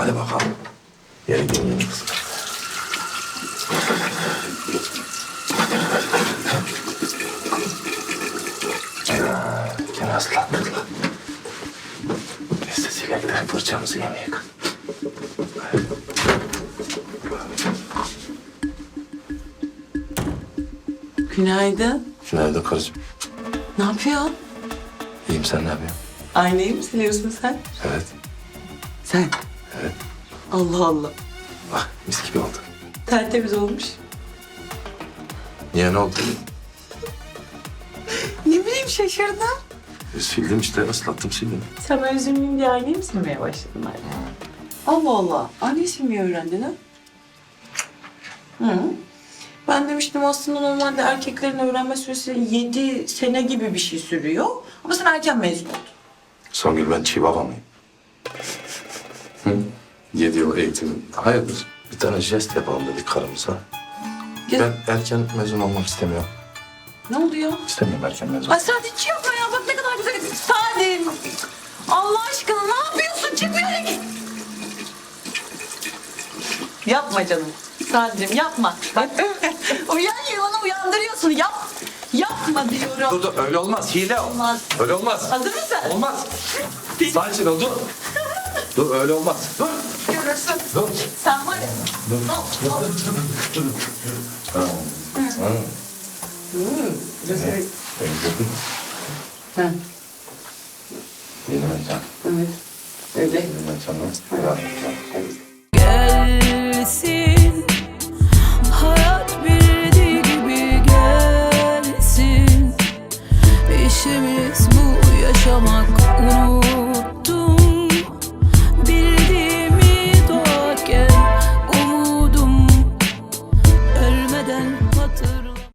Hadi bakalım. Yeri gelin kızım. Ya, Gene ıslattık lan. Neyse silek de fırçamızı yemeyek. Günaydın. Günaydın karıcığım. Ne yapıyorsun? İyiyim sen ne yapıyorsun? Aynayı mı siliyorsun sen? Evet. Sen? Evet. Allah Allah. Bak mis gibi oldu. Tertemiz olmuş. Niye ne oldu? Ne bileyim şaşırdım. Sildim işte ıslattım sildim. Sana üzülmeyeyim diye aynayı mı silmeye başladın hala? Allah Allah. Aynayı silmeyi öğrendin ha? Hı. Ben demiştim aslında normalde erkeklerin öğrenme süresi 7 sene gibi bir şey sürüyor. Ama sen erken mezun oldun. Songül ben Chihuahua mıyım? Yedi yıl eğitim. Hayırdır? Bir tane jest yapalım dedik karımıza. Ya- Ben erken mezun olmak istemiyorum. Ne oldu ya? İstemiyorum erken mezun. Ay Sadi hiç yapma ya. Bak ne kadar güzel. Sadi. Allah aşkına ne yapıyorsun? Çık bir yere git. Yapma canım. Sadi'cim yapma. Bak uyan bana uyandırıyorsun. Yap. Yapma diyorum. Dur dur öyle olmaz. Hile o. Olmaz. Öyle olmaz. Hazır mısın? Olmaz. Sakin ol dur. Dur öyle olmaz. Dur. Görürsün. Dur. Sen var ya. Dur. Dur. Dur. Dur. Dur. Ha. Benim. Evet. Gelsin. Hayat bildiği gibi gelsin. İşimiz bu yaşamak unuttu.